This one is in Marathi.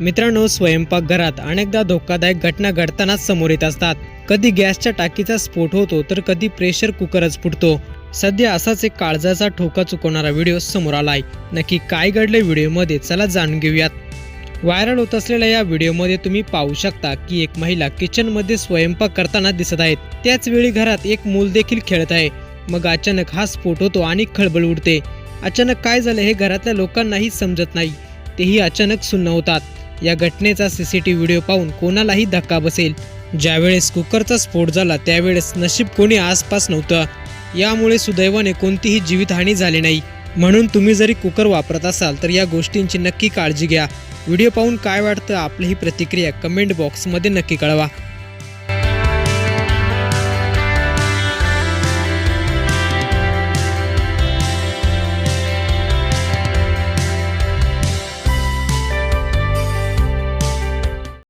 मित्रांनो स्वयंपाकघरात अनेकदा धोकादायक घटना घडतानाच समोर येत असतात. कधी गॅसच्या टाकीचा स्फोट होतो तर कधी प्रेशर कुकरच फुटतो. सध्या असाच एक काळजाचा ठोका चुकवणारा व्हिडिओ समोर आलाय. नक्की काय घडले व्हिडिओमध्ये चला जाणून घेऊयात. व्हायरल होत असलेल्या या व्हिडिओमध्ये तुम्ही पाहू शकता की एक महिला किचनमध्ये स्वयंपाक करताना दिसत आहेत. त्याच वेळी घरात एक मूल देखील खेळत आहे. मग अचानक हा स्फोट होतो आणि खळबळ उडते. अचानक काय झालं हे घरातल्या लोकांनाही समजत नाही. तेही अचानक सुन्न होतात. या घटनेचा सीसीटीव्ही व्हिडिओ पाहून कोणालाही धक्का बसेल. ज्यावेळेस कुकरचा स्फोट झाला त्यावेळेस नशीब कोणी आसपास नव्हतं. यामुळे सुदैवाने कोणतीही जीवितहानी झाली नाही. म्हणून तुम्ही जरी कुकर वापरत असाल तर या गोष्टींची नक्की काळजी घ्या. व्हिडिओ पाहून काय वाटतं आपली ही प्रतिक्रिया कमेंट बॉक्समध्ये नक्की कळवा.